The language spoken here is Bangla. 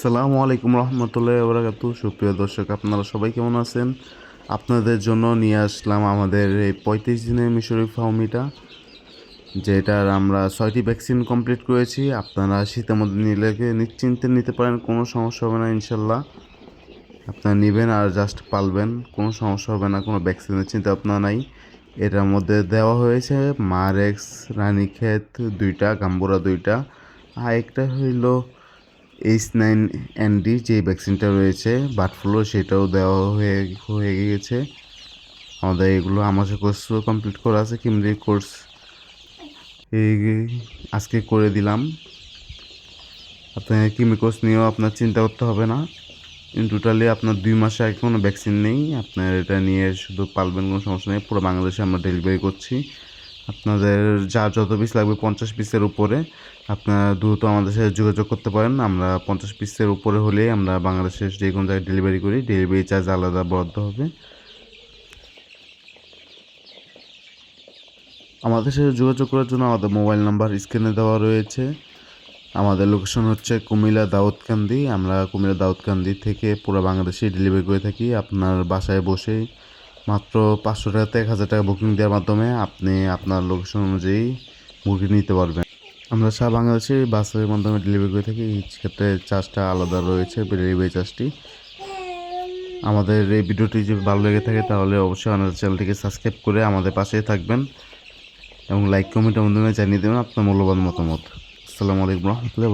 সালামু আলাইকুম রহমতুল্লাহ বরাকাতু সুপ্রিয় দর্শক, আপনারা সবাই কেমন আছেন? আপনাদের জন্য নিয়ে আসলাম আমাদের এই পঁয়ত্রিশ দিনের মিশরি ফাউমিটা যেটার আমরা ছয়টি ভ্যাকসিন কমপ্লিট করেছি। আপনারা শীতের মধ্যে নিলে নিশ্চিন্তে নিতে পারেন, কোনো সমস্যা হবে না ইনশাল্লাহ আপনারা নেবেন আর জাস্ট পালবেন, কোনো সমস্যা হবে না, কোনো ভ্যাকসিনের চিন্তা ভাবনা নাই। এটার মধ্যে দেওয়া হয়েছে মারেক্স রানীক্ষেত দুইটা, গাম্বুরা দুইটা। আর একটা হইল এইচ নাইন এনডি যে ভ্যাকসিনটা রয়েছে বার্ড ফ্লু সেটাও দেওয়া হয়ে হয়ে গিয়েছে। আমাদের এগুলো আমাদের কোর্সও কমপ্লিট করা আছে কিমরি কোর্স এই আজকে করে দিলাম। আপনার কিমি কোর্স নিয়েও আপনার চিন্তা করতে হবে না। টোটালি আপনার দুই মাসে আগে কোনো ভ্যাকসিন নেই। আপনার এটা নিয়ে শুধু পালবেন কোনো সমস্যা নেই। পুরো বাংলাদেশে আমরা ডেলিভারি করছি। আপনাদের যা যত পিস লাগবে পঞ্চাশ পিসের উপরে, আপনারা দ্রুত আমাদের সাথে যোগাযোগ করতে পারেন। আমরা পঞ্চাশ পিসের উপরে হলেই আমরা বাংলাদেশের যে কোনো জায়গায় ডেলিভারি করি। ডেলিভারি চার্জ আলাদা বরাদ্দ হবে। আমাদের সাথে যোগাযোগ করার জন্য আমাদের মোবাইল নাম্বার স্ক্রিনে দেওয়া রয়েছে। আমাদের লোকেশন হচ্ছে কুমিল্লা দাউদকান্দি। আমরা কুমিল্লা দাউদকান্দি থেকে পুরো বাংলাদেশে ডেলিভারি করে থাকি। আপনার বাসায় বসেই মাত্র পাঁচশো টাকাতে এক হাজার টাকা বুকিং দেওয়ার মাধ্যমে আপনি আপনার লোকেশন অনুযায়ী মুরগি নিতে পারবেন। আমরা সারা বাংলাদেশে বাসের মাধ্যমে ডেলিভারি করে থাকি। ক্ষেত্রে চার্জটা আলাদা রয়েছে ডেলিভারি চার্জটি আমাদের এই ভিডিওটি যদি ভালো লেগে থাকে তাহলে অবশ্যই আমাদের চ্যানেলটিকে সাবস্ক্রাইব করে আমাদের পাশেই থাকবেন এবং লাইক কমেন্টের মাধ্যমে জানিয়ে দেবেন আপনার মূল্যবান মতামত। আসসালামু আলাইকুম রহমতুল্লাহ